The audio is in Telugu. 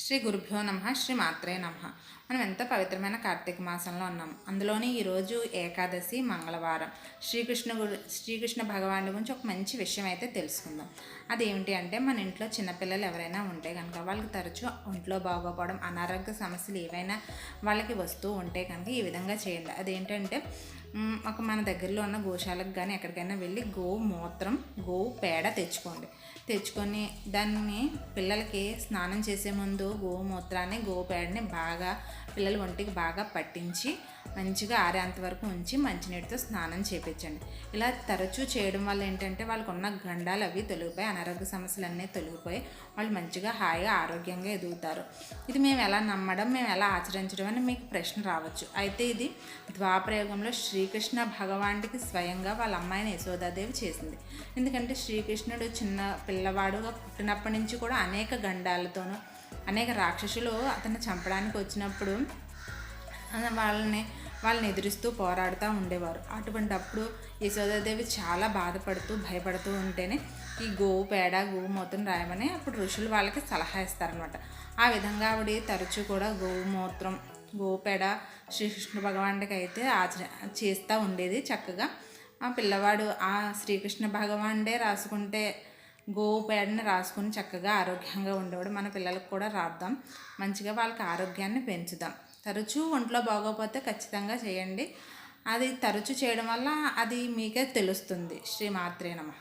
శ్రీ గురుభ్యో నమ శ్రీ మాత్రే నమ. మనం ఎంత పవిత్రమైన కార్తీక మాసంలో ఉన్నాం. అందులోని ఈరోజు ఏకాదశి మంగళవారం. శ్రీకృష్ణ శ్రీకృష్ణ భగవానుడి గురించి ఒక మంచి విషయం అయితే తెలుసుకుందాం. అదేమిటి అంటే మన ఇంట్లో చిన్నపిల్లలు ఎవరైనా ఉంటే కనుక వాళ్ళకి తరచూ ఒంట్లో బాగోపోవడం అనారోగ్య సమస్యలు ఏవైనా వాళ్ళకి వస్తూ ఉంటే కనుక ఈ విధంగా చేయండి. అదేంటంటే ఒక మన దగ్గరలో ఉన్న గోశాలకు కానీ ఎక్కడికైనా వెళ్ళి గోవు మూత్రం గోవు పేడ తెచ్చుకోండి. తెచ్చుకొని దాన్ని పిల్లలకి స్నానం చేసే ముందు గోమూత్రాన్ని గోపేడని బాగా పిల్లలు ఒంటికి బాగా పట్టించి మంచిగా ఆరేంత వరకు ఉంచి మంచినీటితో స్నానం చేపించండి. ఇలా తరచూ చేయడం వల్ల ఏంటంటే వాళ్ళకు ఉన్న గండాలు అవి తొలగిపోయి అనారోగ్య సమస్యలు అన్నీ తొలగిపోయి వాళ్ళు మంచిగా హాయిగా ఆరోగ్యంగా ఎదుగుతారు. ఇది మేము ఎలా నమ్మడం మేము ఎలా ఆచరించడం అని మీకు ప్రశ్న రావచ్చు. అయితే ఇది ద్వాపరయుగంలో శ్రీకృష్ణ భగవానుడికి స్వయంగా వాళ్ళ అమ్మాయిని యశోదాదేవి చేసింది. ఎందుకంటే శ్రీకృష్ణుడు చిన్న పిల్లవాడుగా పుట్టినప్పటి నుంచి కూడా అనేక గండాలతోనూ అనేక రాక్షసులు అతన్ని చంపడానికి వచ్చినప్పుడు వాళ్ళని వాళ్ళని ఎదురిస్తూ పోరాడుతూ ఉండేవారు. అటువంటి అప్పుడు యశోదాదేవి చాలా బాధపడుతూ భయపడుతూ ఉంటేనే ఈ గోవు పేడ గోవు మూత్రం రాయమని అప్పుడు ఋషులు వాళ్ళకి సలహా ఇస్తారనమాట ఆ విధంగా ఆవిడ తరచూ కూడా గోవు మూత్రం గోవు పేడ శ్రీకృష్ణ భగవానుడికి అయితే ఆచర చేస్తూ ఉండేది చక్కగా. ఆ పిల్లవాడు ఆ శ్రీకృష్ణ భగవానుడే రాసుకుంటే గోవు పేడని రాసుకుని చక్కగా ఆరోగ్యంగా ఉండేవాడు. మన పిల్లలకు కూడా రాద్దాం. మంచిగా వాళ్ళకి ఆరోగ్యాన్ని పెంచుదాం. తరచూ ఒంట్లో బాగోకపోతే ఖచ్చితంగా చేయండి. అది తరచూ చేయడం వల్ల అది మీకే తెలుస్తుంది. శ్రీ నమ.